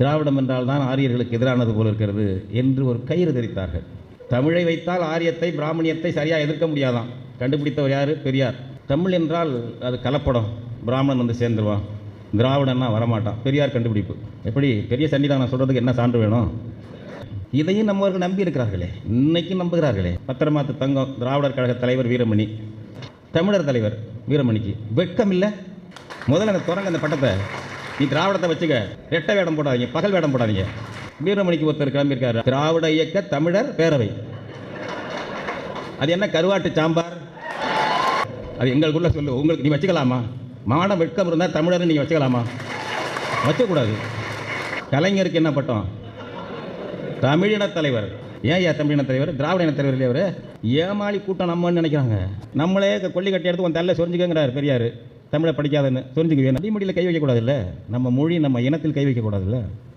திராவிடம் என்றால் தான் ஆரியர்களுக்கு எதிரானது போல இருக்கிறது என்று ஒரு கயிறு தெரித்தார்கள். தமிழை வைத்தால் ஆரியத்தை பிராமணியத்தை சரியாக எதிர்க்க முடியாதாம். கண்டுபிடித்தவர் யார்? பெரியார். தமிழ் என்றால் அது கலப்படம். பிராமணன் வந்து சேர்ந்துருவான் திராவிடன்னா வரமாட்டான். பெரியார் கண்டுபிடிப்பு. எப்படி? பெரிய சன்னிதானம் சொல்கிறதுக்கு என்ன சான்று வேணும்? இதையும் நம்மவர்கள் நம்பி இருக்கிறார்களே. இன்னைக்கு நம்புகிறார்களே. பத்திரமாத்து தங்கம் திராவிடர் கழக தலைவர் வீரமணி. தமிழர் தலைவர் வீரமணிக்கு வெட்கம் இல்லை? முதல்ல அந்த தொடங்க அந்த பட்டத்தை நீ திராவிடத்தை வச்சுக்க. ரெட்டை வேடம் போடாதீங்க பகல் வேடம் போடாதீங்க. வீரமணிக்கு ஒருத்தர் கிளம்பியிருக்காரு. திராவிட இயக்க தமிழர் பேரவை. அது என்ன கருவாட்டு சாம்பார்? அது எங்களுக்குள்ள சொல்லு. உங்களுக்கு நீ வச்சுக்கலாமா? மானம் வெட்கம் இருந்தால் தமிழர் நீங்கள் வச்சுக்கலாமா? வச்சக்கூடாது கலைஞருக்கு என்ன பட்டம்? தமிழின தலைவர். ஏன் ஏன் தமிழின தலைவர்? திராவிட இன தலைவர் இல்லையவர் ஏமாளி கூட்டம் நம்மன்னு நினைக்கிறாங்க. நம்மளே கொல்லி கட்டி எடுத்து உன் தள்ள சொரிஞ்சுக்கங்கிறார் பெரியார். தமிழை படிக்காதன்னு சொரிஞ்சுக்குவேன் அடிமடியில் கை வைக்கக்கூடாதுல்ல? நம்ம மொழி நம்ம இனத்தில் கை வைக்கக்கூடாதுல்ல?